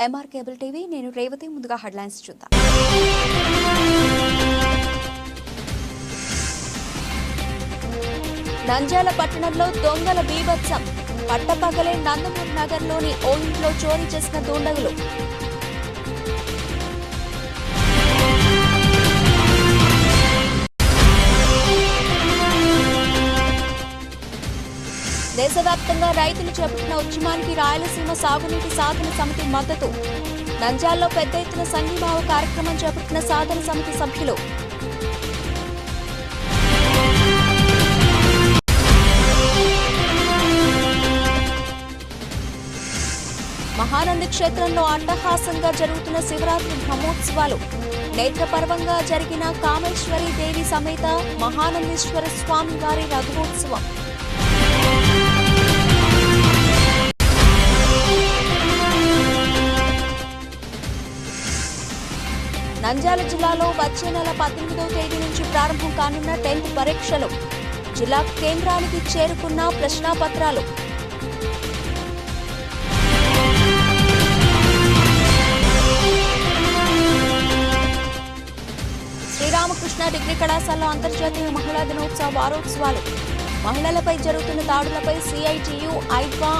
MR cable TV నేను రేవతి ముందుగా headlines చూద్దాం. నంజాల పట్టణంలో దొంగల బీభత్సం. పట్టపగలే నందమూరి నగర్లోని ఓ ఇంట్లో చోరీ చేసిన దుండగులు. దేశవ్యాప్తంగా రైతులు చేపట్టిన ఉద్యమానికి రాయలసీమ సాగునీటి సాధన సమితి మద్దతు. నంజాల్లో పెద్ద ఎత్తున సంఘీభావ కార్యక్రమం చేపట్టిన సాధన సమితి సభ్యులు. మహానంది క్షేత్రంలో అట్టహాసంగా జరుగుతున్న శివరాత్రి బ్రహ్మోత్సవాలు. నేత్రపర్వంగా జరిగిన కామేశ్వరి దేవి సమేత మహానందీశ్వర స్వామి వారి రథోత్సవం. నంద్యాల జిల్లాలో వచ్చే నెల పద్దెనిమిదవ తేదీ నుంచి ప్రారంభం కానున్న టెన్త్ పరీక్షలు. జిల్లా కేంద్రానికి చేరుకున్న ప్రశ్నాపత్రాలు. శ్రీరామకృష్ణ డిగ్రీ కళాశాలలో అంతర్జాతీయ మహిళా దినోత్సవ వారోత్సవాలు. మహిళలపై జరుగుతున్న దాడులపై సిఐటియు ఐడ్వా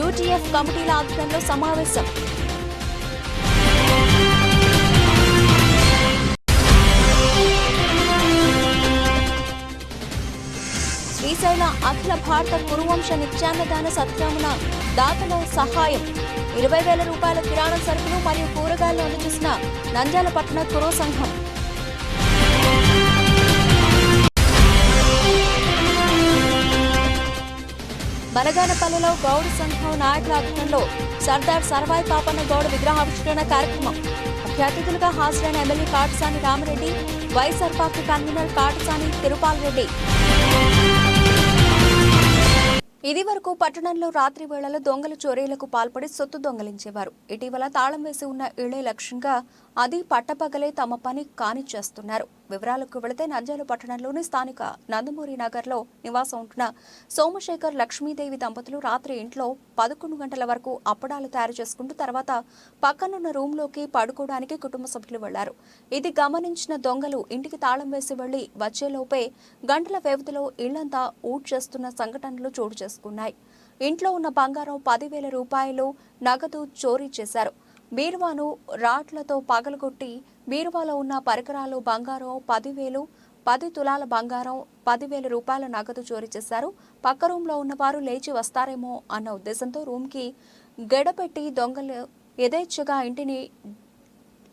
యూటీఎఫ్ కమిటీల ఆధ్వర్యంలో సమావేశం. అఖిల భారత కురువంశ నిత్యాన్నదాన సత్యామున దాతల సహాయం. ఇరవై వేల రూపాయల కిరాణా సరుకులు మరియు కూరగాయలు అందజేసిన నంద్యాలపట్నం కురు కురో సంఘం. బలగానపల్లిలో గౌడ్ సంఘం నాయకుల ఆధ్వర్యంలో సర్దార్ సర్వాయి పాపన్న గౌడ విగ్రహావిష్కరణ కార్యక్రమం. ముఖ్య అతిథులుగా హాజరైన MLA Katasani Ramireddy YSR party convenor Katasani Tirupal Reddy. ఇది వరకు పట్టణంలో రాత్రి వేళలో దొంగలు చోరీలకు పాల్పడి సొత్తు దొంగలించేవారు. ఇటీవల తాళం వేసి ఉన్న ఇళ్ళే లక్ష్యంగా అది పట్టపగలే తమ పని కానిచ్చేస్తున్నారు వివరాలకు వెళితే నంద్యాల పట్టణంలోని స్థానిక నందమూరి నగర్లో నివాసం ఉంటున్న సోమశేఖర్ లక్ష్మీదేవి దంపతులు రాత్రి ఇంట్లో పదకొండు గంటల వరకు అప్పడాలు తయారు చేసుకుంటూ తర్వాత పక్కనున్న రూమ్లోకి పడుకోవడానికి కుటుంబ సభ్యులు వెళ్ళారు. ఇది గమనించిన దొంగలు ఇంటికి తాళం వేసి వెళ్ళి వచ్చేలోపే గంటల వ్యవధిలో ఇళ్ళంతా ఊట్ చేస్తున్న సంఘటనలు చోటు చేసుకున్నాయి. ఇంట్లో ఉన్న బంగారం పదివేల రూపాయలు నగదు చోరీ చేశారు. బీరువాను రాట్లతో పగలగొట్టి బీరువాలో ఉన్న పరికరాలు బంగారం పదివేలు పది తులాల బంగారం పదివేల రూపాయల నగదు చోరీ చేశారు. పక్క రూమ్లో ఉన్నవారు లేచి వస్తారేమో అన్న ఉద్దేశంతో రూమ్కి గడపెట్టి దొంగలు యథేచ్ఛగా ఇంటిని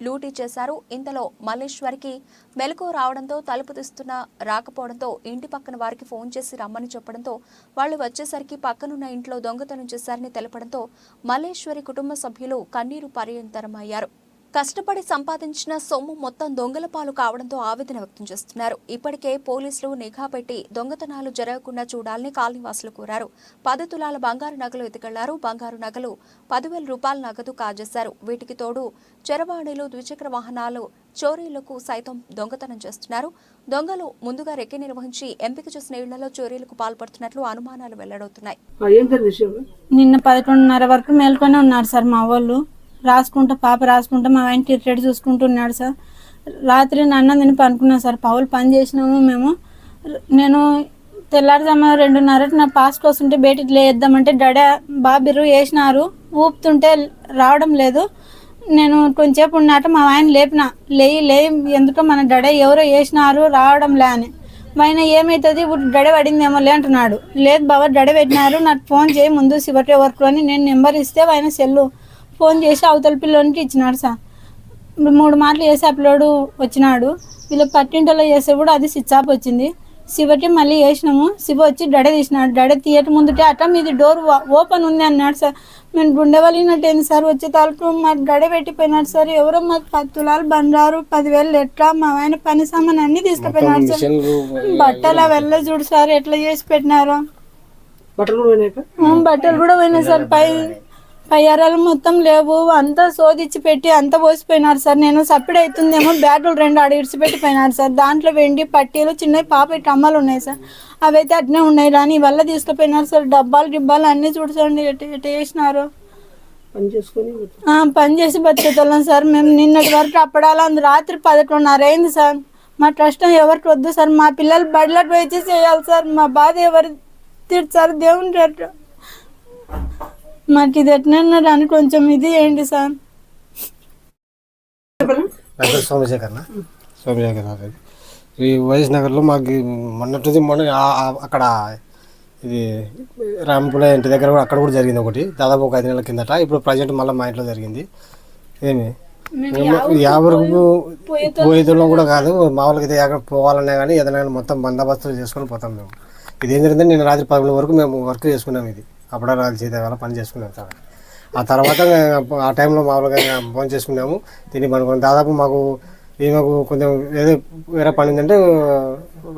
లూటీ చేశారు. ఇంతలో మల్లేశ్వరికి మెలకు రావడంతో తలుపు తీస్తున్న రాకపోవడంతో ఇంటి పక్కన వారికి ఫోన్ చేసి రమ్మని చెప్పడంతో వాళ్ళు వచ్చేసరికి పక్కనున్న ఇంట్లో దొంగతనం చేశారని తెలపడంతో మల్లేశ్వరి కుటుంబ సభ్యులు కన్నీరు పర్యంతరమయ్యారు. కష్టపడి సంపాదించిన సొమ్ము మొత్తం దొంగల పాలు కావడంతో ఆవేదన వ్యక్తం చేస్తున్నారు. ఇప్పటికే పోలీసులు నిఘా పెట్టి దొంగతనాలు జరగకుండా చూడాలని కాలనీవాసులు కోరారు. పది తులాల బంగారు నగలు ఎత్తుకెళ్ళారు. బంగారు నగలు పదివేల రూపాయల నగదు కాజేశారు. వీటికి తోడు చెరవాణిలు ద్విచక్ర వాహనాలు చోరీలకు సైతం దొంగతనం చేస్తున్నారు. దొంగలు ముందుగా రెక్కి నిర్వహించి ఎంపిక చేసిన ఇళ్ళలో చోరీలకు పాల్పడుతున్నట్లు అనుమానాలు వెల్లడవుతున్నాయి. ఆ, ఏం సార్ విషయం నిన్న పదకొండున్నర వరకు మేల్కొనే ఉన్నారు సార్ మా వాళ్ళు. రాసుకుంటా పాప రాసుకుంటా మా ఆయన క్రికెట్ చూసుకుంటున్నాడు సార్. రాత్రి నాన్న నేను పనుకున్నాను సార్. పావులు పని చేసినాము మేము. నేను తెల్లారుజామ రెండున్నర నా పాస్కి వస్తుంటే బయటికి లేద్దామంటే డడా బాబిర్రు వేసినారు ఊపుతుంటే రావడం లేదు. నేను కొంచెంసేపు ఉన్నట్టు మా ఆయన లేపిన. లేయి లేయి ఎందుకో మన డడ ఎవరో వేసినారు రావడం లే అని. మా ఆయన ఏమవుతుంది ఇప్పుడు డడ పడిందేమో లే అంటున్నాడు. లేదు బాబా డడ పెట్టినారు. నాకు ఫోన్ చేయి ముందు శివటే వర్క్లో అని నేను నెంబర్ ఇస్తే ఆయన సెల్లు ఫోన్ చేసి అవతల పిల్లోనికి ఇచ్చినాడు సార్. మూడు మాటలు చేసి ఆ పిల్లోడు వచ్చినాడు. వీళ్ళు పట్టింటలో చేస్తే కూడా అది స్విచ్ ఆఫ్ వచ్చింది. శివటి మళ్ళీ వేసినాము శివ వచ్చి డడ తీసినాడు. డడ తీయట ముందుటే అట్ట మీది డోర్ ఓపెన్ ఉంది అన్నాడు సార్. మేము గుండె వలిగినట్టేంది సార్? వచ్చే తలుపు మా డడ పెట్టిపోయినాడు సార్. ఎవరో మాకు పది తులాలు బండారు పదివేలు ఎట్లా మా ఆయన పని సామాన్ అన్ని తీసుకుపోయినాడు సార్. బట్టలు అవెల్ల చూడు సార్ ఎట్లా చేసి పెట్టినారో. బట్టలు కూడా పోయినాయి సార్. పై పై అరాలు మొత్తం లేవు. అంతా శోధించి పెట్టి అంతా పోసిపోయినారు సార్. నేను సప్పిడి అవుతుందేమో బ్యాటులు రెండు ఆడ ఇడిచిపెట్టి పోయినారు సార్. దాంట్లో వెండి పట్టీలు చిన్న పాప టమ్మలు ఉన్నాయి సార్. అవైతే అట్నే ఉన్నాయి కానీ వల్ల తీసుకుపోయినారు సార్. డబ్బాలు గిబ్బాలు అన్నీ చూడండి ఎటు వేసినారు. పని చేసి బతికేతోళ్ళం సార్. మేము నిన్నటి వరకు అప్పడాల రాత్రి పదకొండున్నర అయింది సార్. మా ట్రస్ట్ ఎవరికి వద్దు సార్. మా పిల్లలు బడిలకు వేచి చేయాలి సార్. మా బాధ ఎవరు తీర్చారు? దేవుని మాకు ఇది ఎట్లా అని కొంచెం ఇది ఏంటి సార్. సోమశేఖర్ సోమశేఖర్ ఈ వైఎస్ నగర్లో మాకు మొన్నటిది మొన్న అక్కడ ఇది రాంపుల ఇంటి దగ్గర కూడా అక్కడ కూడా జరిగింది ఒకటి. దాదాపు ఒక ఐదు నెలల కిందట. ఇప్పుడు ప్రజెంట్ మళ్ళీ మా ఇంట్లో జరిగింది. ఏమి? యావరకు పోయేతుల్లో కూడా కాదు. మామూలుగా అయితే ఎక్కడ పోవాలన్నా కానీ ఏదైనా కానీ మొత్తం బందోబస్తులు చేసుకొని పోతాం మేము. ఇది ఏం జరిగిందంటే నేను రాత్రి పదకొండు వరకు మేము వర్క్ చేసుకున్నాం ఇది. అప్పుడే చేత వల్ల పని చేసుకున్నాం సార్. ఆ తర్వాత ఆ టైంలో మామూలుగా ఫోన్ చేసుకున్నాము. తిని పనుకున్నాం దాదాపు మాకు ఈమెకు కొంచెం ఏదో వేరే పని ఉందంటే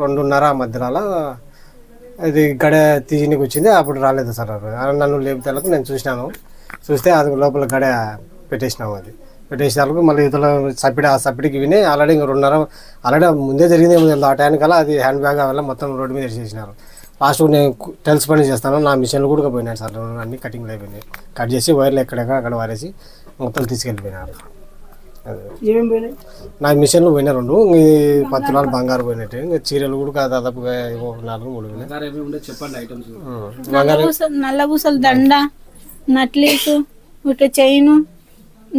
రెండున్నర ఆ మధ్యలో అది గడ తీయనికి వచ్చింది. అప్పుడు రాలేదు సార్. నన్ను లేపుతాలకు నేను చూసినాను. చూస్తే అది లోపల గడ పెట్టేసినాము అది. పెట్టేసేందుకు మళ్ళీ ఇతరుల సప్పిడి ఆ సప్పిడికి విని ఆల్రెడీ ఇంకా రెండున్నర ఆల్రెడీ ముందే జరిగింది ఏమో తెలియదు. ఆ టైంకల్లా అది హ్యాండ్ బ్యాగ్ అవల్ల మొత్తం రోడ్డు మీద చేసినారు లాస్ట్ నేను టెల్స్ పని చేస్తాను. నా మిషన్లు కూడా పోయినాయి సార్. అన్ని కటింగ్లు అయిపోయినాయి. కట్ చేసి వైర్లు ఎక్కడెక్కడ అక్కడ వారేసి మొత్తం తీసుకెళ్ళిపోయినారు. నా మిషన్లు పోయినాయి రెండు. ఈ పది తులాలు బంగారు పోయినట్టు. ఇంకా చీరలు కూడా దాదాపుగా నాలుగు మూడు ఉం. నల్ల పూసలు దండ నట్లీసు ఇట్లా చైను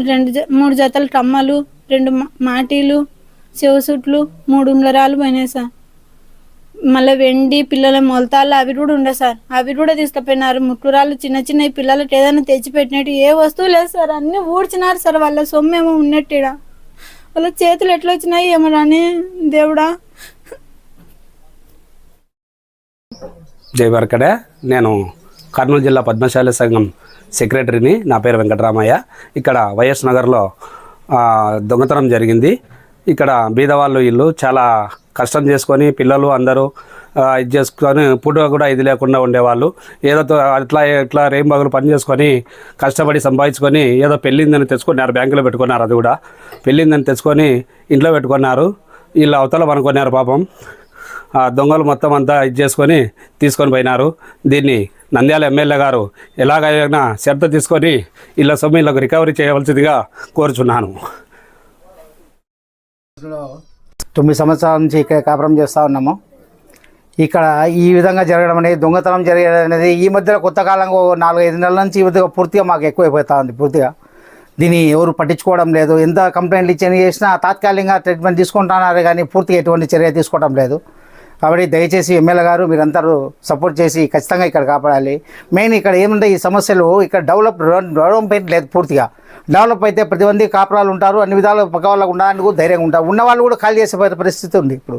రెండు జ- మూడు జతల కమ్మలు రెండు మాటీలు చెవుసుట్లు మూడు ఉంగరాలు పోయినాయి సార్. మళ్ళీ వెండి పిల్లల మొలతాళ్ళు అవి కూడా ఉండే సార్. అవి కూడా తీసుకుపోయినారు. ముట్టురాళ్ళు చిన్న చిన్న పిల్లలకి ఏదైనా తెచ్చిపెట్టినట్టు ఏ వస్తువు లేదు సార్. అన్నీ ఊడ్చినారు సార్. వాళ్ళ సొమ్మేమో ఉన్నట్టు ఈడ. వాళ్ళ చేతులు ఎట్లా వచ్చినాయి ఏమో రాని దేవుడా. జై నేను కర్నూలు జిల్లా పద్మశాలి సంఘం సెక్రటరీని నా పేరు వెంకటరామయ్య. ఇక్కడ వైఎస్ నగర్లో దొంగతనం జరిగింది. ఇక్కడ బీదవాళ్ళు ఇల్లు చాలా కష్టం చేసుకొని పిల్లలు అందరూ ఇది చేసుకొని పూట కూడా ఇది లేకుండా ఉండేవాళ్ళు. ఏదో తో- అట్లా ఇట్లా రేం పని చేసుకొని కష్టపడి సంపాదించుకొని ఏదో పెళ్ళిందని తెచ్చుకున్నారు బ్యాంకులో పెట్టుకున్నారు అది కూడా. పెళ్ళిందని తెచ్చుకొని ఇంట్లో పెట్టుకున్నారు. వీళ్ళు అవతల అనుకున్నారు పాపం. ఆ దొంగలు మొత్తం అంతా ఇది చేసుకొని తీసుకొని పోయినారు. దీన్ని నంద్యాల ఎమ్మెల్యే గారు ఎలాగైనా శ్రద్ధ తీసుకొని ఇళ్ళ సొమ్ము ఇళ్ళకు రికవరీ చేయవలసిందిగా కోరుచున్నాను. తొమ్మిది సంవత్సరాల నుంచి ఇక్కడ కాపురం చేస్తూ ఉన్నాము. ఇక్కడ ఈ విధంగా జరగడం అనేది దొంగతనం జరగడం అనేది ఈ మధ్యలో కొత్త కాలంగా నాలుగైదు నాలుగు ఐదు నెలల నుంచి ఈ విధంగా పూర్తిగా మాకు ఎక్కువైపోతా ఉంది పూర్తిగా. దీన్ని ఎవరు పట్టించుకోవడం లేదు. ఎంత కంప్లైంట్లు ఇచ్చి చేసినా తాత్కాలికంగా ట్రీట్మెంట్ తీసుకుంటున్నారు కానీ పూర్తిగా ఎటువంటి చర్య తీసుకోవడం లేదు. కాబట్టి దయచేసి ఎమ్మెల్యే గారు మీరందరూ సపోర్ట్ చేసి ఖచ్చితంగా ఇక్కడ కాపాడాలి. మెయిన్ ఇక్కడ ఏముంటే ఈ సమస్యలు ఇక్కడ డెవలప్ డెవలప్మెంట్ లేదు పూర్తిగా. డెవలప్ అయితే ప్రతి మంది కాపురాలు ఉంటారు అన్ని విధాలు పక్క వాళ్ళకు ఉండడానికి ధైర్యంగా ఉంటారు. ఉన్న వాళ్ళు కూడా ఖాళీ చేసే పరిస్థితి ఉంది ఇప్పుడు.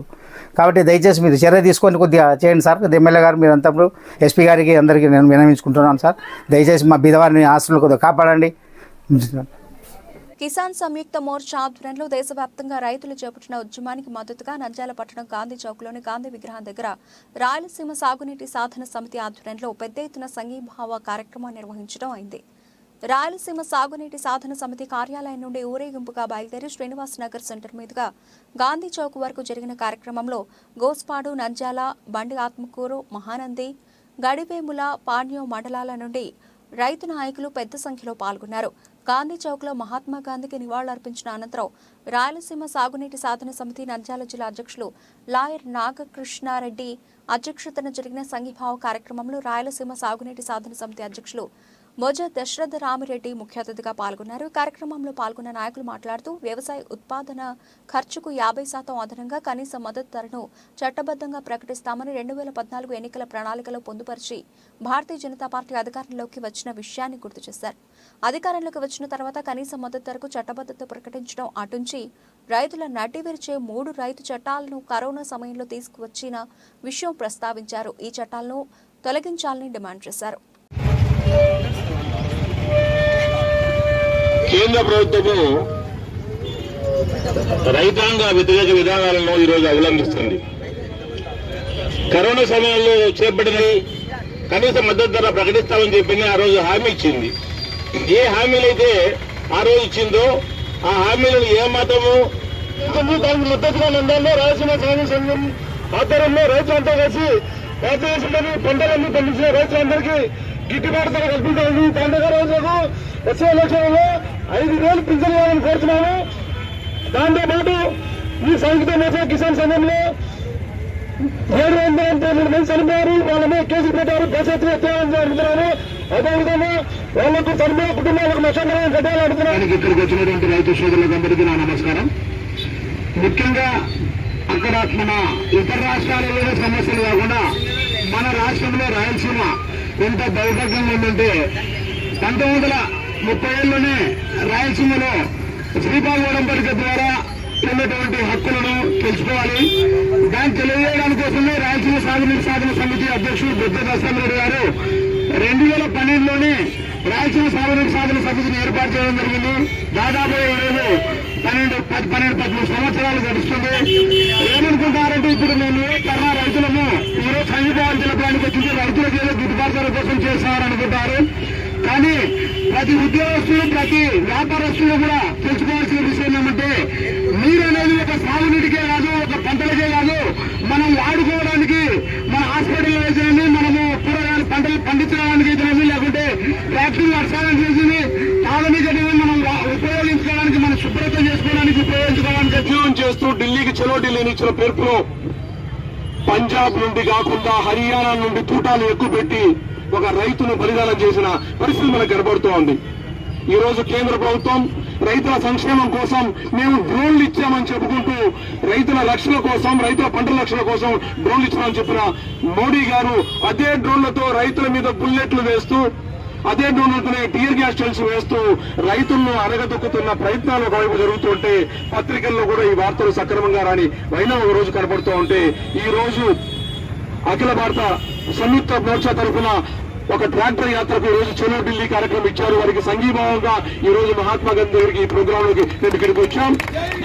కాబట్టి దయచేసి మీరు చర్య తీసుకొని కొద్దిగా చేయండి సార్. ఎమ్మెల్యే గారు మీరు అంతా ఎస్పీ గారికి అందరికీ నేను వినమించుకుంటున్నాను సార్. దయచేసి మా బీదవారిని ఆస్తులు కొద్దిగా కాపాడండి. కిసాన్ సంయుక్త మోర్చా ఆధ్వర్యంలో దేశవ్యాప్తంగా రైతులు చేపట్టిన ఉద్యమానికి మద్దతుగా నంద్యాల పట్టణం గాంధీ చౌక్లోని గాంధీ విగ్రహం దగ్గర రాయలసీమ సాగునీటి సాధన సమితి ఆధ్వర్యంలో పెద్ద ఎత్తున సంఘీభావ కార్యక్రమం నిర్వహించడం అయింది. రాయలసీమ సాగునీటి సాధన సమితి కార్యాలయం నుండి ఊరేగింపుగా బయలుదేరి శ్రీనివాస్ నగర్ సెంటర్ మీదుగా గాంధీ చౌక్ వరకు జరిగిన కార్యక్రమంలో గోస్పాడు నంద్యాల బండి ఆత్మకూరు మహానంది గడివేముల పాణ్యం మండలాల నుండి రైతు నాయకులు పెద్ద సంఖ్యలో పాల్గొన్నారు. గాంధీ చౌక్లో మహాత్మా గాంధీకి నివాళులర్పించిన అనంతరం రాయలసీమ సాగునీటి సాధన సమితి నంద్యాల జిల్లా అధ్యక్షులు లాయర్ నాగకృష్ణారెడ్డి అధ్యక్షతన జరిగిన సంఘీభావ కార్యక్రమంలో రాయలసీమ సాగునీటి సాధన సమితి అధ్యక్షులు మొజ దశరథ రామిరెడ్డి ముఖ్య అతిథిగా పాల్గొన్నారు. కార్యక్రమంలో పాల్గొన్న నాయకులు మాట్లాడుతూ వ్యవసాయ ఉత్పాదన ఖర్చుకు యాభై శాతం అదనంగా కనీస మద్దతు ధరను చట్టబద్ధంగా ప్రకటిస్తామని రెండు వేల పద్నాలుగు ఎన్నికల ప్రణాళికలో పొందుపరిచి భారతీయ జనతా పార్టీ అధికారంలోకి వచ్చిన విషయాన్ని గుర్తు చేశారు. అధికారంలోకి వచ్చిన తర్వాత కనీస మద్దతు ధరకు చట్టబద్ధత ప్రకటించడం అటుంచి రైతుల నడ్డి విరిచే మూడు రైతు చట్టాలను కరోనా సమయంలో తీసుకువచ్చిన విషయం ప్రస్తావించారు. ఈ చట్టాలను తొలగించాలని డిమాండ్ చేశారు. కేంద్ర ప్రభుత్వము రైతాంగ వ్యతిరేక విధానాలను ఈరోజు అవలంబిస్తుంది కరోనా సమయంలో చేపట్టిన కనీస మద్దతు ధర ప్రకటిస్తామని చెప్పింది ఆ రోజు హామీ ఇచ్చింది. ఏ హామీలైతే ఆ రోజు ఇచ్చిందో ఆ హామీలను ఏ మాత్రము దానికి మద్దతుగా రాయలసీమ సాగు సంఘం ఆధ్వర్యంలో రైతులంతా కలిసి భారతదేశంలోని పంటలన్నీ పండించిన రైతులందరికీ గిట్టుబాటు ధర కల్పించాలని పండుగ రోజులకు వచ్చే ఎలక్షన్లో ఐదు రోజులు పింఛన్ ఇవ్వాలని కోరుతున్నాము. దాంతోపాటు ఈ సంయుక్త మోసా కిసాన్ సంఘంలో ఏడు వందల ఎనభై మూడు మంది చనిపోయారు. వాళ్ళ మీద కేసులు పెట్టారు. భవిష్యత్తు ఎత్తాలని అడుగుతున్నాను అదేవిధంగా వాళ్ళకు చనిపోయిన కుటుంబాలకు నష్టపరిహారం కట్టాలని అడుగుతున్నాను ఇక్కడికి వచ్చినటువంటి రైతు సోదరులకు అందరికీ నా నమస్కారం. ముఖ్యంగా అక్కడ మన ఇతర రాష్ట్రాలలో సమస్యలు కాకుండా మన రాష్ట్రంలో రాయలసీమ ఎంత దౌర్భాగ్యంగా ఉందంటే పంతొమ్మిది వందల ముప్పై ఏళ్ళలోనే రాయలసీమలో శ్రీపాలవరం పరీక్ష ద్వారా ఉన్నటువంటి హక్కులను తెలుసుకోవాలి. దాన్ని తెలియజేయడానికి కోసమే రాయలసీమ సాధన సాధన సమితి అధ్యక్షుడు బుద్ధ దశరథరెడ్డి గారు రెండు వేల పన్నెండులోనే రాయలసీమ సాధన సాధన సమితిని ఏర్పాటు చేయడం జరిగింది. దాదాపు ఈరోజు పన్నెండు పది పన్నెండు పదమూడు సంవత్సరాలు గడుస్తుంది. ఏమనుకుంటారంటే ఇప్పుడు మేము కన్నా రైతులము ఈరోజు చనిపోవాలని తెలపడానికి వచ్చింది రైతులకు ఏదో గిట్టుబాటు ధర కోసం చేస్తారనుకుంటారు. కానీ ప్రతి ఉద్యోగస్తులు ప్రతి వ్యాపారస్తులు కూడా తెలుసుకోవాల్సిన విషయం ఏమంటే నీరు అనేది ఒక సాగునీటికే కాదు ఒక పంటలకే కాదు మనం వాడుకోవడానికి మన హాస్పిటల్ కానీ మనము కూరగాయలు పంటలు పండించడానికి కానీ లేకుంటే ఫ్యాక్టరీలు నడచాలని చేసింది తాగనీకి మనం ఉపయోగించుకోవడానికి మనం శుభ్రత చేసుకోవడానికి ఉపయోగించుకోవడానికి ఉద్యోగం చేస్తూ ఢిల్లీకి చలో ఢిల్లీని ఇచ్చిన పేర్పులో పంజాబ్ నుండి కాకుండా హర్యానా నుండి తూటాలు ఎక్కువ పెట్టి ఒక రైతును బలిదానం చేసిన పరిస్థితి మనకు కనబడుతోంది. ఈ రోజు కేంద్ర ప్రభుత్వం రైతుల సంక్షేమం కోసం మేము డ్రోన్లు ఇచ్చామని చెప్పుకుంటూ రైతుల రక్షణ కోసం రైతుల పంటల రక్షణ కోసం డ్రోన్లు ఇచ్చామని చెప్పిన మోడీ గారు అదే డ్రోన్లతో రైతుల మీద బుల్లెట్లు వేస్తూ అదే డ్రోన్లతోనే టీయర్ గ్యాస్ టెల్స్ వేస్తూ రైతులను అరగదొక్కుతున్న ప్రయత్నాలు ఒకవైపు జరుగుతుంటే పత్రికల్లో కూడా ఈ వార్తలు సక్రమంగా రాని వైనం ఒక రోజు కనబడుతూ ఉంటే ఈ రోజు అఖిల భారత సంయుక్త మోర్చా తరఫున ఒక ట్రాక్టర్ యాత్రకు ఈ రోజు చెలో ఢిల్లీ కార్యక్రమం ఇచ్చారు. వారికి సంఘీభావంగా ఈ రోజు మహాత్మా గాంధీ దగ్గరికి ఈ ప్రోగ్రామ్లోకి నేను ఇక్కడికి వచ్చాం.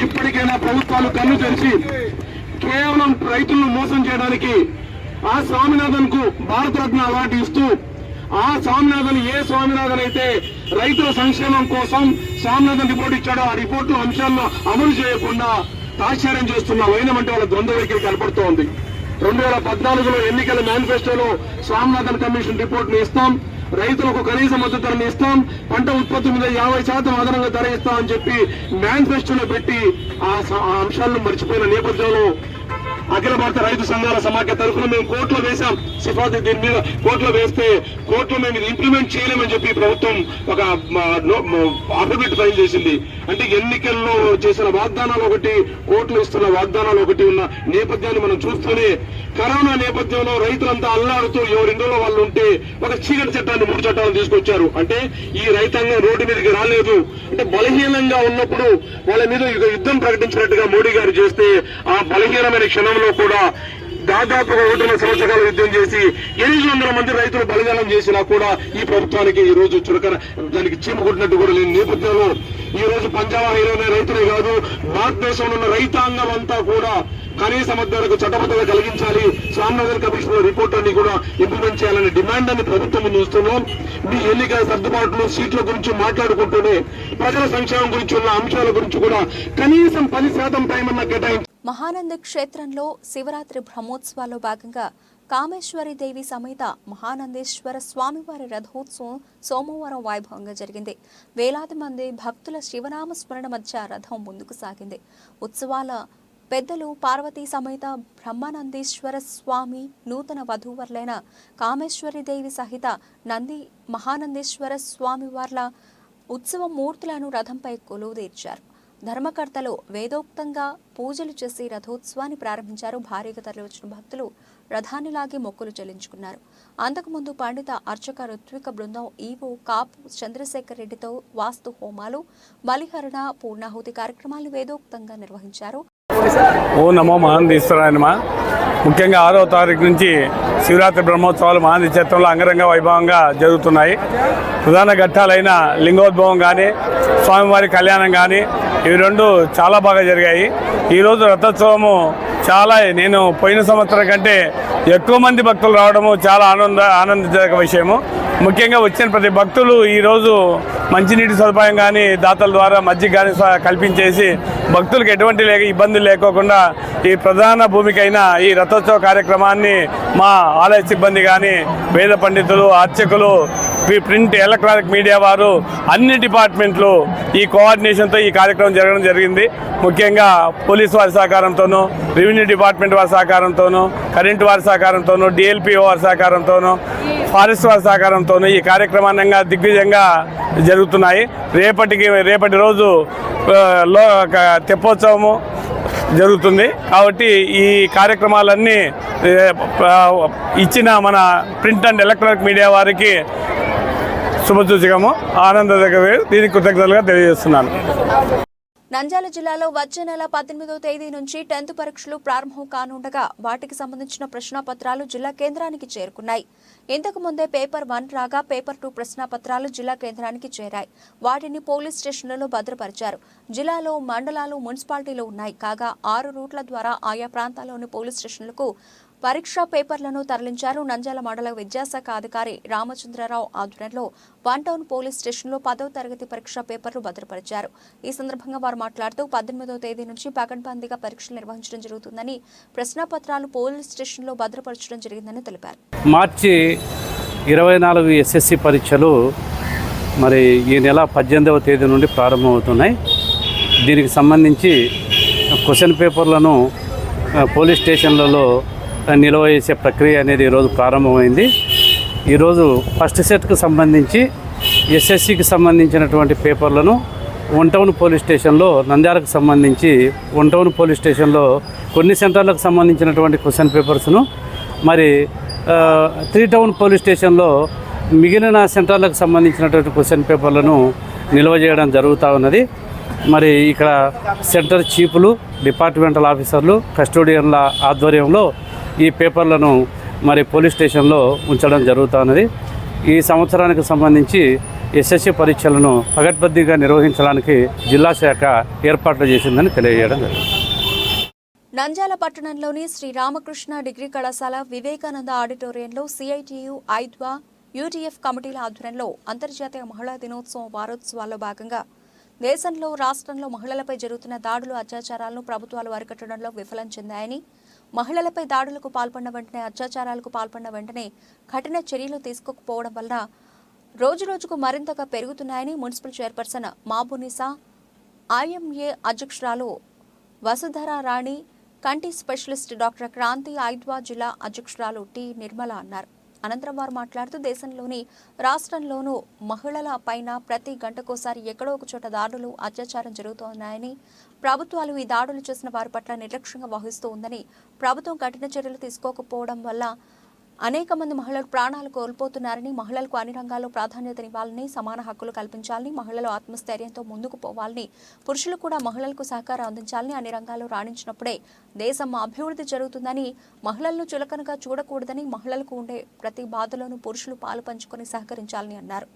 ఇప్పటికైనా ప్రభుత్వాలు కన్ను తెరిచి కేవలం రైతులను మోసం చేయడానికి ఆ స్వామినాథన్కు భారతరత్న అవార్డు ఇస్తూ ఆ స్వామినాథన్ ఏ స్వామినాథన్ అయితే రైతుల సంక్షేమం కోసం స్వామినాథన్ రిపోర్ట్ ఇచ్చాడో ఆ రిపోర్ట్లో అంశాలను అమలు చేయకుండా తాత్సార్యం చేస్తున్న వైనమంటే వాళ్ళ ద్వంద్వ వైఖరి కనపడుతోంది. రెండు వేల పద్నాలుగులో ఎన్నికల మేనిఫెస్టోలో స్వామినాథన్ కమిషన్ రిపోర్ట్ని ఇస్తాం. రైతులకు కనీస మద్దతు ధరని ఇస్తాం. పంట ఉత్పత్తి మీద యాభై శాతం అదనంగా ధర ఇస్తామని చెప్పి మేనిఫెస్టోలో పెట్టి ఆ ఆ అంశాలను మర్చిపోయిన నేపథ్యంలో అఖిల భారత రైతు సంఘాల సమాఖ్య తరఫున మేము కోర్టులో వేశాం. సిఫార్సు దీని మీద కోర్టులో వేస్తే కోర్టులో మేము ఇది ఇంప్లిమెంట్ చేయలేమని చెప్పి ప్రభుత్వం ఒక అఫిడవిట్ ఫైల్ చేసింది. అంటే ఎన్నికల్లో చేసిన వాగ్దానాలు ఒకటి కోర్టులు ఇస్తున్న వాగ్దానాలు ఒకటి ఉన్న నేపథ్యాన్ని మనం చూస్తూనే కరోనా నేపథ్యంలో రైతులంతా అల్లాడుతూ ఎవరిండోలో వాళ్ళు ఉంటే ఒక చీకటి చట్టాన్ని మూడు చట్టాలను తీసుకొచ్చారు. అంటే ఈ రైతాంగం రోడ్డు మీదకి రాలేదు. అంటే బలహీనంగా ఉన్నప్పుడు వాళ్ళ మీద యుద్ధం ప్రకటించినట్టుగా మోడీ గారు చేస్తే ఆ బలహీనమైన క్షణం క్షణంలో కూడా దాదాపుగా ఒకటిన్నర సంవత్సరాలు యుద్ధం చేసి ఎనిమిది వందల మంది రైతులు బలిదానం చేసినా కూడా ఈ ప్రభుత్వానికి ఈ రోజు చురకన దానికి చీమకొట్టినట్టు కూడా లేని నేపథ్యంలో ఈ రోజు పంజాబ్ హైలోనే రైతులే కాదు భారతదేశంలో ఉన్న రైతాంగం అంతా కూడా కనీస మద్దతులకు చట్టబద్ధత కలిగించాలి. స్వామినగర్ కమిషన్ రిపోర్ట్ అన్ని కూడా ఇంప్లిమెంట్ చేయాలనే డిమాండ్ అని ప్రభుత్వం ముందు ఉంచుతున్నాం మీ ఎన్నికల సర్దుబాట్లు సీట్ల గురించి మాట్లాడుకుంటూనే ప్రజల సంక్షేమం గురించి ఉన్న అంశాల గురించి కూడా కనీసం పది శాతం టైం అన్న కేటాయించి క్షేత్రంలో శివరాత్రి బ్రహ్మోత్సవాల్లో భాగంగా కామేశ్వరి దేవి సమేత మహానందేశ్వర స్వామివారి రథోత్సవం సోమవారం వైభవంగా జరిగింది. వేలాది మంది భక్తుల శివనామ స్మరణ మధ్య రథం ముందుకు సాగింది. ఉత్సవాల పెద్దలు పార్వతీ సమేత బ్రహ్మానందీశ్వర స్వామి నూతన వధూవర్లైన కామేశ్వరి దేవి సహిత నంది మహానందేశ్వర స్వామి వార్ల ఉత్సవ మూర్తులను రథంపై కొలువుదీర్చారు. ధర్మకర్తలు వేదోక్తంగా పూజలు చేసి రథోత్సవాన్ని ప్రారంభించారు. భారీగా తరలివచ్చిన భక్తులు రథాన్ని లాగి మొక్కులు చెల్లించుకున్నారు. అంతకుముందు పండిత అర్చక ఋత్విక బృందం ఈవో కాపు చంద్రశేఖర్ రెడ్డితో వాస్తు హోమాలు బలిహరణ పూర్ణాహుతి కార్యక్రమాలు వేదోక్తంగా నిర్వహించారు. ఓ నమో మహానందీశ్వరాయ ముఖ్యంగా ఆరో తారీఖు నుంచి శివరాత్రి బ్రహ్మోత్సవాలు మహానంది క్షేత్రంలో అంగరంగ వైభవంగా జరుగుతున్నాయి. ప్రధాన ఘట్టాలైన లింగోద్భవం కానీ స్వామివారి కళ్యాణం కానీ ఇవి రెండు చాలా బాగా జరిగాయి. ఈరోజు రథోత్సవము చాలా నేను పోయిన సంవత్సరం కంటే ఎక్కువ మంది భక్తులు రావడము చాలా ఆనంద ఆనందదాయక విషయము. ముఖ్యంగా వచ్చిన ప్రతి భక్తులు ఈరోజు మంచినీటి సదుపాయం కానీ దాతల ద్వారా మజ్జిగ కానీ కల్పించేసి భక్తులకు ఎటువంటి లేక ఇబ్బందులు లేకోకుండా ఈ ప్రధాన భూమికైన ఈ రథోత్సవ కార్యక్రమాన్ని మా ఆలయ సిబ్బంది కానీ వేద పండితులు అర్చకులు ప్రింట్ ఎలక్ట్రానిక్ మీడియా వారు అన్ని డిపార్ట్మెంట్లు ఈ కోఆర్డినేషన్తో ఈ కార్యక్రమం జరగడం జరిగింది. ముఖ్యంగా పోలీసు వారి సహకారంతోనూ రెవెన్యూ డిపార్ట్మెంట్ వారి సహకారంతోనూ కరెంటు వారి సహకారంతోనూ డిఎల్పిఓ వారి సహకారంతోనూ ఫారెస్ట్ వారి సహకారంతోనూ ఈ కార్యక్రమాన్నంగా దిగ్విజయంగా జరుగుతున్నాయి. రేపటికి రేపటి రోజు లో ఒక తెప్పోత్సవము జరుగుతుంది. కాబట్టి ఈ కార్యక్రమాలన్నీ ఇచ్చిన మన ప్రింట్ అండ్ ఎలక్ట్రానిక్ మీడియా వారికి శుభసూచకము. ఆనందదగ్గర దీనికి కృతజ్ఞతలుగా తెలియజేస్తున్నాను. నంద్యాల జిల్లాలో వచ్చే నెల పద్దెనిమిదో తేదీ నుంచి టెన్త్ పరీక్షలు ప్రారంభం కానుండగా వాటికి సంబంధించిన ప్రశ్నాపత్రాలు జిల్లా కేంద్రానికి చేరుకున్నాయి. ఇంతకు ముందే పేపర్ వన్ రాగా పేపర్ టూ ప్రశ్నాపత్రాలు జిల్లా కేంద్రానికి చేరాయి. వాటిని పోలీస్ స్టేషన్లలో భద్రపరిచారు. జిల్లాలో మండలాలు మున్సిపాలిటీలు ఉన్నాయి. కాగా ఆరు రూట్ల ద్వారా ఆయా ప్రాంతాల్లోని పోలీస్ స్టేషన్లకు పరీక్షా పేపర్లను తరలించారు నంద్యాల మండల విద్యాశాఖ అధికారి రామచంద్రరావు ఆధ్వర్యంలో వన్ టౌన్ పోలీస్ స్టేషన్లో పదవ తరగతి పరీక్షా పేపర్లు భద్రపరిచారు. ఈ సందర్భంగా వారు మాట్లాడుతూ పద్దెనిమిదవ తేదీ నుంచి పకడ్బందీగా పరీక్షలు నిర్వహించడం జరుగుతుందని ప్రశ్నపత్రాలు పోలీస్ స్టేషన్లో భద్రపరచడం జరిగిందని తెలిపారు. మార్చి ఇరవై నాలుగు ఎస్ఎస్సి పరీక్షలు మరి ఈ నెల పద్దెనిమిదవ తేదీ నుండి ప్రారంభమవుతున్నాయి. దీనికి సంబంధించి క్వశ్చన్ పేపర్లను పోలీస్ స్టేషన్లలో నిల్వ చేసే ప్రక్రియ అనేది ఈరోజు ప్రారంభమైంది. ఈరోజు ఫస్ట్ సెట్కు సంబంధించి ఎస్ఎస్సికి సంబంధించినటువంటి పేపర్లను వన్ టౌన్ పోలీస్ స్టేషన్లో నంద్యాలకు సంబంధించి వన్ టౌన్ పోలీస్ స్టేషన్లో కొన్ని సెంటర్లకు సంబంధించినటువంటి క్వశ్చన్ పేపర్స్ను మరి త్రీ టౌన్ పోలీస్ స్టేషన్లో మిగిలిన సెంటర్లకు సంబంధించినటువంటి క్వశ్చన్ పేపర్లను నిల్వ చేయడం జరుగుతూ ఉన్నది. మరి ఇక్కడ సెంటర్ చీఫ్లు డిపార్ట్మెంటల్ ఆఫీసర్లు కస్టోడియన్ల ఆధ్వర్యంలో ఈ పేపర్లను మరి పోలీస్ స్టేషన్లో ఉంచడం జరుగుతున్నది ఈ సంవత్సరానికి సంబంధించి ఎస్ఎస్సి పరీక్షలను పగడ్బందీగా నిర్వహించడానికి జిల్లా శాఖ ఏర్పాట్లు చేసిందని తెలియజేయడం జరిగింది. నంద్యాల పట్టణంలోని శ్రీ రామకృష్ణ డిగ్రీ కళాశాల వివేకానంద ఆడిటోరియంలో సిఐటియు ఐద్వా యూటీఎఫ్ కమిటీల ఆధ్వర్యంలో అంతర్జాతీయ మహిళా దినోత్సవం వారోత్సవాల్లో భాగంగా దేశంలో రాష్ట్రంలో మహిళలపై జరుగుతున్న దాడులు అత్యాచారాలను ప్రభుత్వాలు అరికట్టడంలో విఫలం చెందాయని మహిళలపై దాడులకు పాల్పడిన వెంటనే అత్యాచారాలకు పాల్పడిన వెంటనే కఠిన చర్యలు తీసుకోకపోవడం వలన రోజురోజుకు మరింతగా పెరుగుతున్నాయని మున్సిపల్ చైర్పర్సన్ మాబునిసా ఐఎంఏ అధ్యక్షురాలు వసుధర రాణి కంటి స్పెషలిస్ట్ డాక్టర్ క్రాంతి ఐద్వా జిల్లా అధ్యక్షురాలు టి నిర్మల అన్నారు. అనంతరం వారు మాట్లాడుతూ దేశంలోని రాష్ట్రంలోనూ మహిళల పైన ప్రతి గంటకోసారి ఎక్కడో ఒక చోట దాడులు అత్యాచారం జరుగుతున్నాయని ప్రభుత్వాలు ఈ దాడులు చేసిన వారి పట్ల నిర్లక్ష్యంగా వహిస్తూ ఉందని ప్రభుత్వం కఠిన చర్యలు తీసుకోకపోవడం వల్ల అనేక మంది మహిళలు ప్రాణాలు కోల్పోతున్నారని మహిళలకు అన్ని రంగాల్లో ప్రాధాన్యతనివ్వాలని సమాన హక్కులు కల్పించాలని మహిళలు ఆత్మస్థైర్యంతో ముందుకు పోవాలని పురుషులు కూడా మహిళలకు సహకారం అందించాలని అన్ని రంగాల్లో రాణించినప్పుడే దేశం అభివృద్ధి జరుగుతుందని మహిళలను చులకనగా చూడకూడదని మహిళలకు ఉండే ప్రతి బాధలోనూ పురుషులు పాలు పంచుకొని సహకరించాలని అన్నారు.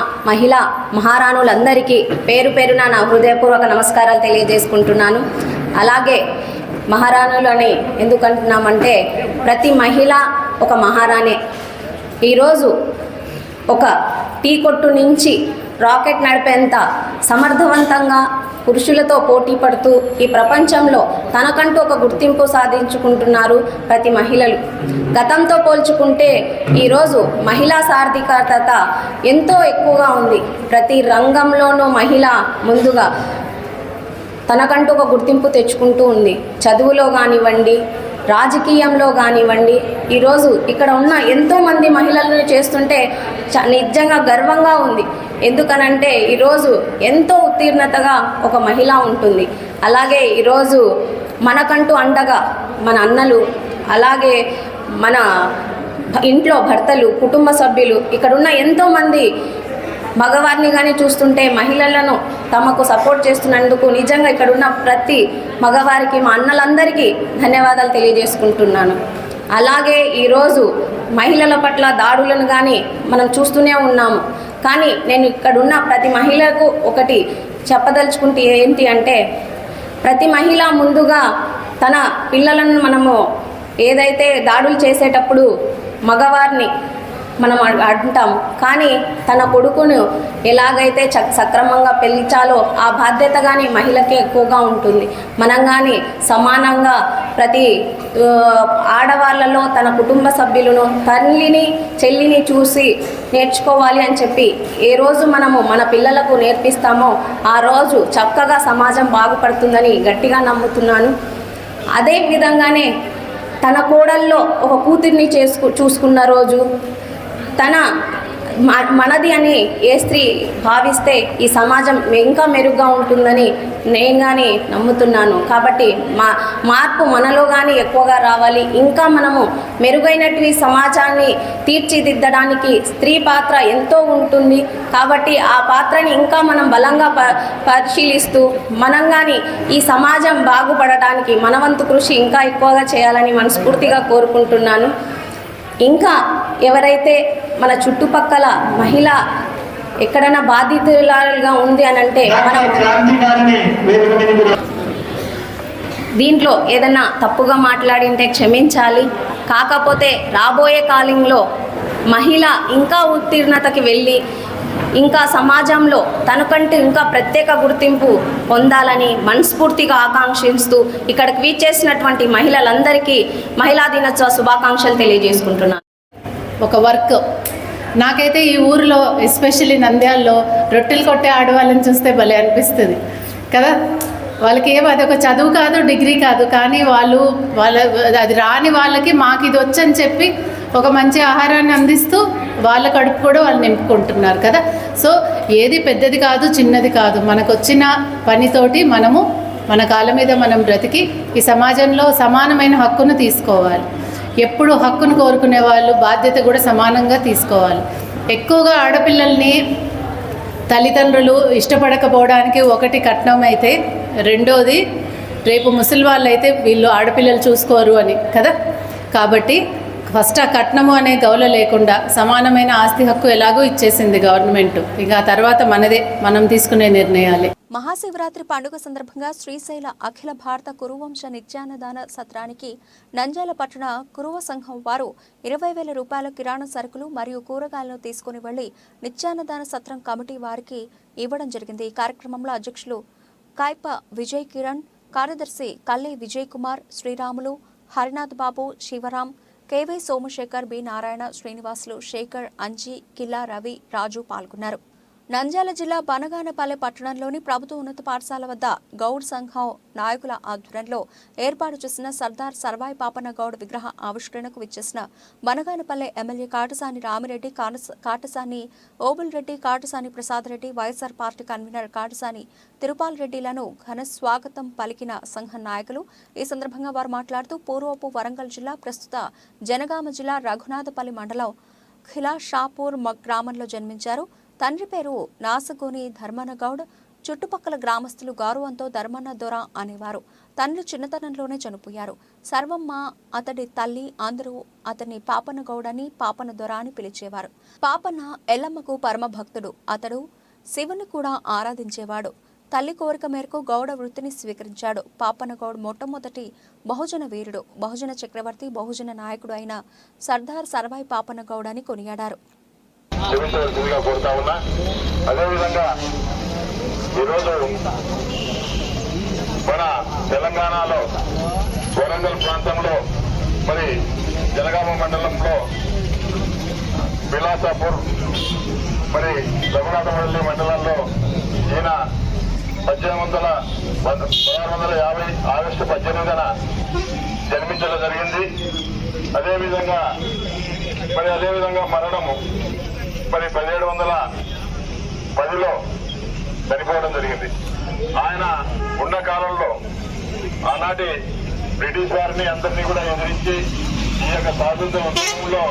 మహిళా మహారాణులందరికీ పేరు పేరున నా హృదయపూర్వక నమస్కారాలు తెలియజేసుకుంటున్నాను. అలాగే మహారాణులు అని ఎందుకు అంటున్నామంటే ప్రతి మహిళ ఒక మహారాణే. ఈరోజు ఒక టీ కొట్టు నుంచి రాకెట్ నడిపేంత సమర్థవంతంగా పురుషులతో పోటీ పడుతూ ఈ ప్రపంచంలో తనకంటూ ఒక గుర్తింపు సాధించుకుంటున్నారు ప్రతి మహిళలు. గతంతో పోల్చుకుంటే ఈరోజు మహిళా సార్థికత ఎంతో ఎక్కువగా ఉంది. ప్రతి రంగంలోనూ మహిళ ముందుగా తనకంటూ ఒక గుర్తింపు తెచ్చుకుంటూ ఉంది. చదువులో కానివ్వండి రాజకీయంలో కానివ్వండి ఈరోజు ఇక్కడ ఉన్న ఎంతోమంది మహిళలను చేస్తుంటే చ- నిజంగా గర్వంగా ఉంది. ఎందుకనంటే ఈరోజు ఎంతో ఉత్తీర్ణతగా ఒక మహిళ ఉంటుంది. అలాగే ఈరోజు మనకంటూ అండగా మన అన్నలు అలాగే మన ఇంట్లో భర్తలు కుటుంబ సభ్యులు ఇక్కడున్న ఎంతోమంది మగవారిని కానీ చూస్తుంటే మహిళలను తమకు సపోర్ట్ చేస్తున్నందుకు నిజంగా ఇక్కడున్న ప్రతి మగవారికి మా అన్నలందరికీ ధన్యవాదాలు తెలియజేసుకుంటున్నాను. అలాగే ఈరోజు మహిళల పట్ల దాడులను కానీ మనం చూస్తూనే ఉన్నాము. కానీ నేను ఇక్కడున్న ప్రతి మహిళకు ఒకటి చెప్పదలుచుకుంటే ఏంటి అంటే ప్రతి మహిళ ముందుగా తన పిల్లలను మనము ఏదైతే దాడులు చేసేటప్పుడు మగవారిని మనం అంటాం కానీ తన కొడుకును ఎలాగైతే చ సక్రమంగా పెంచాలో ఆ బాధ్యత కానీ మహిళకే ఎక్కువగా ఉంటుంది. మనం కానీ సమానంగా ప్రతి ఆడవాళ్ళలో తన కుటుంబ సభ్యులను తల్లిని చెల్లిని చూసి నేర్చుకోవాలి అని చెప్పి ఏ రోజు మనము మన పిల్లలకు నేర్పిస్తామో ఆ రోజు చక్కగా సమాజం బాగుపడుతుందని గట్టిగా నమ్ముతున్నాను. అదే విధంగానే తన కోడల్లో ఒక కూతుర్ని చేసుకు చూసుకున్న రోజు తన మ- మనది అని ఏ స్త్రీ భావిస్తే ఈ సమాజం ఇంకా మెరుగ్గా ఉంటుందని నేను కానీ నమ్ముతున్నాను. కాబట్టి మా మార్పు మనలో కానీ ఎక్కువగా రావాలి. ఇంకా మనము మెరుగైనటువంటి సమాజాన్ని తీర్చిదిద్దడానికి స్త్రీ పాత్ర ఎంతో ఉంటుంది. కాబట్టి ఆ పాత్రని ఇంకా మనం బలంగా ప పరిశీలిస్తూ మనం కానీ ఈ సమాజం బాగుపడటానికి మనవంతు కృషి ఇంకా ఎక్కువగా చేయాలని మనస్ఫూర్తిగా కోరుకుంటున్నాను. ఇంకా ఎవరైతే మన చుట్టుపక్కల మహిళ ఎక్కడైనా బాధితురాలుగా ఉంది అని అంటే మనం దీంట్లో ఏదైనా తప్పుగా మాట్లాడింటే క్షమించాలి. కాకపోతే రాబోయే కాలంలో మహిళ ఇంకా ఉత్తీర్ణతకి వెళ్ళి ఇంకా సమాజంలో తనకంటూ ఇంకా ప్రత్యేక గుర్తింపు పొందాలని మనస్ఫూర్తిగా ఆకాంక్షిస్తూ ఇక్కడ ట్వీట్ చేసినటువంటి మహిళలందరికీ మహిళా దినోత్సవ శుభాకాంక్షలు తెలియజేసుకుంటున్నాను. ఒక వర్క్. నాకైతే ఈ ఊరిలో ఎస్పెషల్లీ నంద్యాల్లో రొట్టెలు కొట్టే ఆడవాళ్ళని చూస్తే భలే అనిపిస్తుంది. కదా? వాళ్ళకి ఏం అది ఒక చదువు కాదు డిగ్రీ కాదు. కానీ వాళ్ళు వాళ్ళ అది రాని వాళ్ళకి మాకు ఇది వచ్చని చెప్పి ఒక మంచి ఆహారాన్ని అందిస్తూ వాళ్ళ కడుపు కూడా వాళ్ళు నింపుకుంటున్నారు కదా. సో ఏది పెద్దది కాదు చిన్నది కాదు. మనకు వచ్చిన పనితోటి మనము మన కాళ్ళ మీద మనం బ్రతికి ఈ సమాజంలో సమానమైన హక్కును తీసుకోవాలి. ఎప్పుడు హక్కును కోరుకునే వాళ్ళు బాధ్యత కూడా సమానంగా తీసుకోవాలి. ఎక్కువగా ఆడపిల్లల్ని తల్లిదండ్రులు ఇష్టపడకపోవడానికి ఒకటి కట్నం అయితే రెండోది రేపు ముసలి వాళ్ళు అయితే వీళ్ళు ఆడపిల్లలు చూసుకోరు అని కదా? కాబట్టి ఫస్ట్ ఆ కట్నము అనే గౌల లేకుండా సమానమైన ఆస్తి హక్కు ఎలాగో ఇచ్చేసింది గవర్నమెంట్. ఇక తర్వాత మనదే మనం తీసుకునే నిర్ణయాలే. మహాశివరాత్రి పండుగ సందర్భంగా శ్రీశైల అఖిల భారత కురువంశ నిత్యాన్నదాన సత్రానికి నంజాల పట్టణ కురువ సంఘం వారు ఇరవై వేల రూపాయల కిరాణా సరుకులు మరియు కూరగాయలను తీసుకుని వెళ్ళి నిత్యాన్నదాన సత్రం కమిటీ వారికి ఇవ్వడం జరిగింది. ఈ కార్యక్రమంలో అధ్యక్షులు కాయప విజయ్ కిరణ్ కార్యదర్శి కల్లి విజయ్ కుమార్ శ్రీరాములు హరినాథ్ బాబు శివరాం కేవై సోమశేఖర్ బి. నారాయణ శ్రీనివాసులు శేఖర్ అంజీ కిల్లా రవి రాజు పాల్గొన్నారు. నంద్యాల జిల్లా బనగానపల్లె పట్టణంలోని ప్రభుత్వ ఉన్నత పాఠశాల వద్ద గౌడ్ సంఘం నాయకుల ఆధ్వర్యంలో ఏర్పాటు చేసిన సర్దార్ సర్వాయి పాపన్న గౌడ్ విగ్రహ ఆవిష్కరణకు విచ్చేసిన Banaganapalle MLA Katasani Ramireddy Katasani Obul Reddy Katasani Prasad Reddy YSR party convenor Katasani Tirupal రెడ్డిలను ఘన స్వాగతం పలికిన సంఘం నాయకులు. ఈ సందర్భంగా వారు మాట్లాడుతూ పూర్వపు వరంగల్ జిల్లా ప్రస్తుత జనగామ జిల్లా రఘునాథపల్లి మండలం ఖిలా షాపూర్ గ్రామంలో జన్మించారు. తండ్రి పేరు నాసగోని ధర్మనగౌడ్ చుట్టుపక్కల గ్రామస్తులు గౌరవంతో ధర్మన్న దొర అనేవారు. తండ్రి చిన్నతనంలోనే చనిపోయారు. సర్వమ్మ అతడి తల్లి అందరూ అతన్ని పాపన గౌడని అని దొర అని పిలిచేవారు. పాపన్న ఎల్లమ్మకు పరమ భక్తుడు అతడు శివుని కూడా ఆరాధించేవాడు. తల్లి కోరిక మేరకు గౌడ వృత్తిని స్వీకరించాడు. పాపనగౌడ్ మొట్టమొదటి బహుజన వీరుడు బహుజన చక్రవర్తి బహుజన నాయకుడు అయిన సర్దార్ సర్వాయి పాపనగౌడ్ అని కొనియాడారు. క్షమించవలసిందిగా కోరుతా ఉన్నా. అదేవిధంగా ఈరోజు మన తెలంగాణలో వరంగల్ ప్రాంతంలో మరి జనగామ మండలంలో బిలాసాపూర్ మరి రఘునాథపల్లి మండలంలో ఈయన పద్దెనిమిది వందల పదహారు వందల యాభై ఆగస్టు పద్దెనిమిదిన జన్మించడం జరిగింది. అదేవిధంగా మరి అదేవిధంగా మరణము మరి పదిహేడు వందల పదిలో చనిపోవడం జరిగింది. ఆయన ఉన్న కాలంలో ఆనాటి బ్రిటిష్ వారిని అందరినీ కూడా ఎదిరించి ఈ యొక్క స్వాతంత్ర ఉద్యమంలో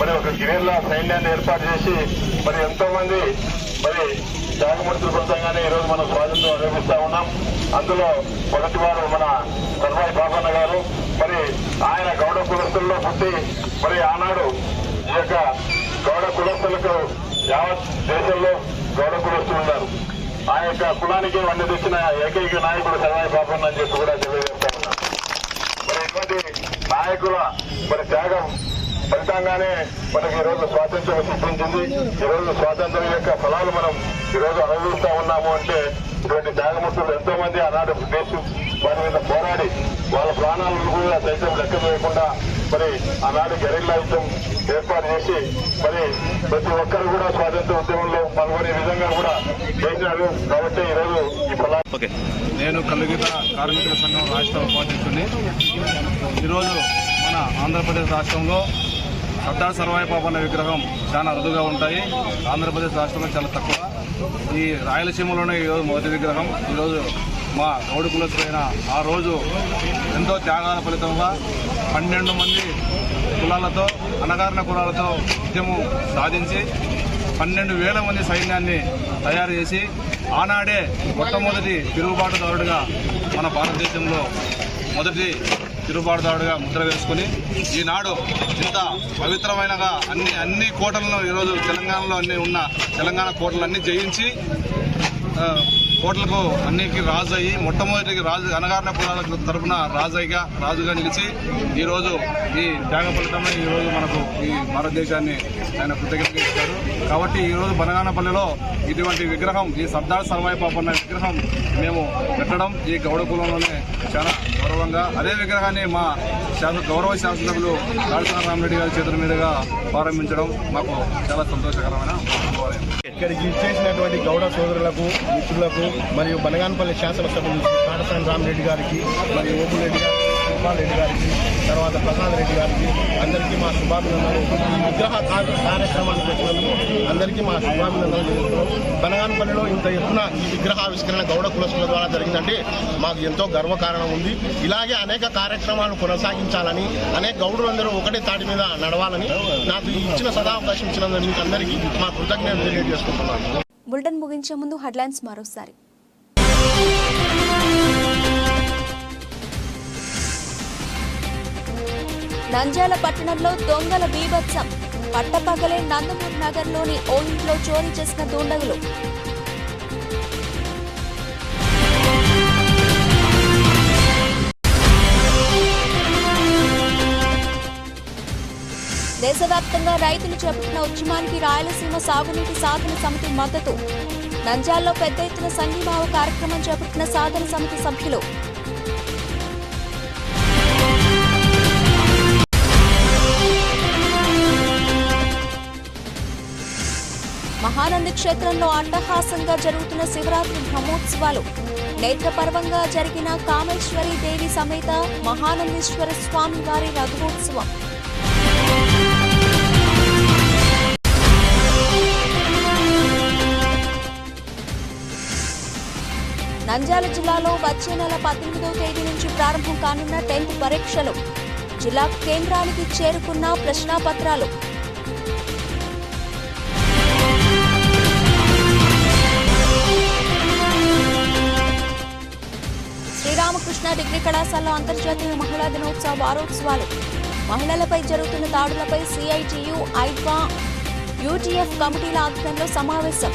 మరి ఒక గిరిల్లా సైన్యాన్ని ఏర్పాటు చేసి మరి ఎంతో మంది మరి త్యాగమూర్తుల బృందంగానే ఈరోజు మనం స్వాతంత్రం అనుభవిస్తా ఉన్నాం. అందులో మొదటి వారు మన సర్వాయి బాబన్న గారు. మరి ఆయన గౌడ కులస్తుల్లో పుట్టి మరి ఆనాడు ఈ యొక్క గౌడ కులస్తులకు యావత్ దేశంలో గౌడ కులస్తులు ఉన్నారు. ఆ యొక్క కులానికి వండి తెచ్చిన ఏకైక నాయకుడు సర్వాయి బాబన్న అని చెప్పి కూడా తెలియజేస్తా ఉన్నారు మరి ఇటువంటి నాయకుల మరి త్యాగం ఫలితంగానే మనకి ఈ రోజు స్వాతంత్ర్యం సిద్ధించింది. ఈ రోజు స్వాతంత్ర్యం యొక్క ఫలాలు మనం ఈ రోజు అనుభవిస్తా ఉన్నాము అంటే ఇటువంటి త్యాగమూర్తులు ఎంతో మంది ఆనాడు దేశం వారి మీద పోరాడి వాళ్ళ ప్రాణాలను కూడా సైతం లెక్క వేయకుండా మరి ఆనాడు గెరిల్లా యుద్ధం ఏర్పాటు చేసి మరి ప్రతి ఒక్కరు కూడా స్వాతంత్ర ఉద్యమంలో పాల్గొనే విధంగా కూడా చేసినారు. కాబట్టి ఈ ఈ ఫలా నేను కలుగిత కార్మికుల సంఘం రాష్ట్ర ఉపాధ్యక్షుడిని. ఈరోజు మన ఆంధ్రప్రదేశ్ రాష్ట్రంలో సర్దార్ సర్వాయి పాపన్న విగ్రహం చాలా అరుదుగా ఉంటాయి. ఆంధ్రప్రదేశ్ రాష్ట్రంలో చాలా తక్కువ. ఈ రాయలసీమలోనే ఈరోజు మొదటి విగ్రహం. ఈరోజు మా గౌడు కులస్తులైన ఆ రోజు ఎంతో త్యాగాల ఫలితంగా పన్నెండు మంది కులాలతో అణగారిన కులాలతో ఉద్యమం సాధించి పన్నెండు వేల మంది సైన్యాన్ని తయారు చేసి ఆనాడే మొట్టమొదటి తిరుగుబాటుదారుడిగా మన భారతదేశంలో మొదటి తిరుగుబాటుదారుడిగా ముద్ర వేసుకుని ఈనాడు ఇంత పవిత్రమైనగా అన్ని అన్ని కోటలను ఈరోజు తెలంగాణలో అన్ని ఉన్న తెలంగాణ కోటలన్నీ జయించి కోటలకు అన్నికి రాజు అయ్యి మొట్టమొదటికి రాజు అనగారిన కులాల తరపున రాజయ్యగా రాజుగా నిలిచి ఈరోజు ఈ త్యాగ ఫలితమై ఈరోజు మనకు ఈ భారతదేశాన్ని ఆయన కృతజ్ఞత ఇచ్చారు కాబట్టి ఈరోజు బనగానపల్లిలో ఇటువంటి విగ్రహం ఈ సర్దార్ సర్వాయి పాపన్న విగ్రహం మేము పెట్టడం ఈ గౌడ కులంలోనే చాలా గౌరవంగా. అదే విగ్రహాన్ని మా శాసన గౌరవ శాసనసభ్యులు కాళేశ్వర రామరెడ్డి గారి చేతుల మీదుగా ప్రారంభించడం మాకు చాలా సంతోషకరమైన అనుభవం ఇక్కడికి ఇచ్చేసినటువంటి గౌడ సోదరులకు మిత్రులకు మరియు బనగానపల్లి శాసనసభ్యులు కాటసాని రామరెడ్డి గారికి మరియు ఓపులరెడ్డి గారికి రెడ్డి గారికి తర్వాత ప్రసాద్ రెడ్డి గారికి అందరికీ మా శుభాభినందనలు. ఈ విగ్రహ కార్యక్రమాన్ని పెట్టినందుకు అందరికీ మా శుభాభినందనలు తెలుపుతున్నాం. బనగానపల్లిలో ఇంత ఎత్తున ఈ విగ్రహావిష్కరణ గౌడ కులస్తుల ద్వారా జరిగిందంటే మాకు ఎంతో గర్వకారణం ఉంది. ఇలాగే అనేక కార్యక్రమాలు కొనసాగించాలని అనేక గౌడులందరూ ఒకటే తాటి మీద నడవాలని నాకు ఇచ్చిన సదావకాశం ఇచ్చినందుకు మీకు అందరికీ మా కృతజ్ఞతలు తెలియజేసుకుంటున్నాను. బులెటిన్ ముగించే ముందు హెడ్లైన్స్ మరోసారి. నంద్యాల పట్టణంలో దొంగల బీభత్సం. పట్టపగలే నందమూరి నగర్లోని ఓ ఇంట్లో చోరీ చేసిన దుండగులు. దేశవ్యాప్తంగా రైతులు చేపట్టిన ఉద్యమానికి రాయలసీమ సాగునీటి సాధన సమితి మద్దతు. నంద్యాల్లో పెద్ద ఎత్తున సంఘీభావ కార్యక్రమం చేపట్టిన సాధన సమితి సభ్యులు మహానంది క్షేత్రంలో అట్టహాసంగా జరుగుతున్న శివరాత్రి బ్రహ్మోత్సవాలు. నేత్రపర్వంగా జరిగిన కామేశ్వరి దేవి సమేత మహానందీశ్వర స్వామి వారి రఘువోత్సవం నంద్యాల జిల్లాలో వచ్చే నెల పద్దెనిమిదవ తేదీ నుంచి ప్రారంభం కానున్న టెన్త్ పరీక్షలు. జిల్లా కేంద్రానికి చేరుకున్న ప్రశ్నాపత్రాలు. డిగ్రీ కళాశాలలో అంతర్జాతీయ మహిళా దినోత్సవ వారోత్సవాలు. మహిళలపై జరుగుతున్న దాడులపై సిఐటియు ఐడ్వా యూటీఎఫ్ కమిటీల ఆధ్వర్యంలో సమావేశం.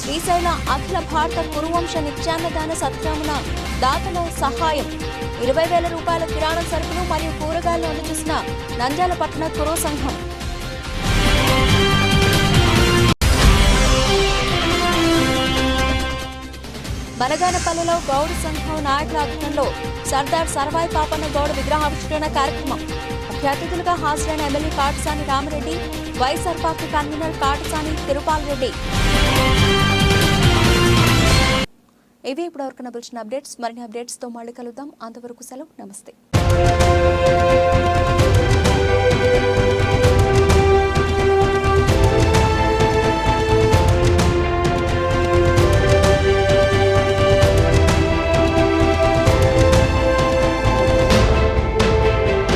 శ్రీశైల అఖిల భారత కురువంశ నిత్యాన్నదాన సత్రామున దాతల సహాయం. ఇరవై వేల రూపాయల కిరాణా సరుకులు మరియు కూరగాయలు అందజేసిన నంద్యాల పట్టణ కురో సంఘం. బనగానపల్లిలో గౌడ్ సంఘం నాయకుల ఆధ్వర్యంలో సర్దార్ సర్వాయి పాపన్న గౌడ్ విగ్రహావిష్కరణ కార్యక్రమం. ముఖ్య అతిథులుగా హాజరైన MLA Katasani Ramireddy YSR party convenor Katasani Tirupal Reddy. ఇవి వరకు నబుల్చిన అప్డేట్స్. మరిన్ని అప్డేట్స్తో మళ్ళీ కలుద్దాం. అంతవరకు సెలవు. నమస్తే.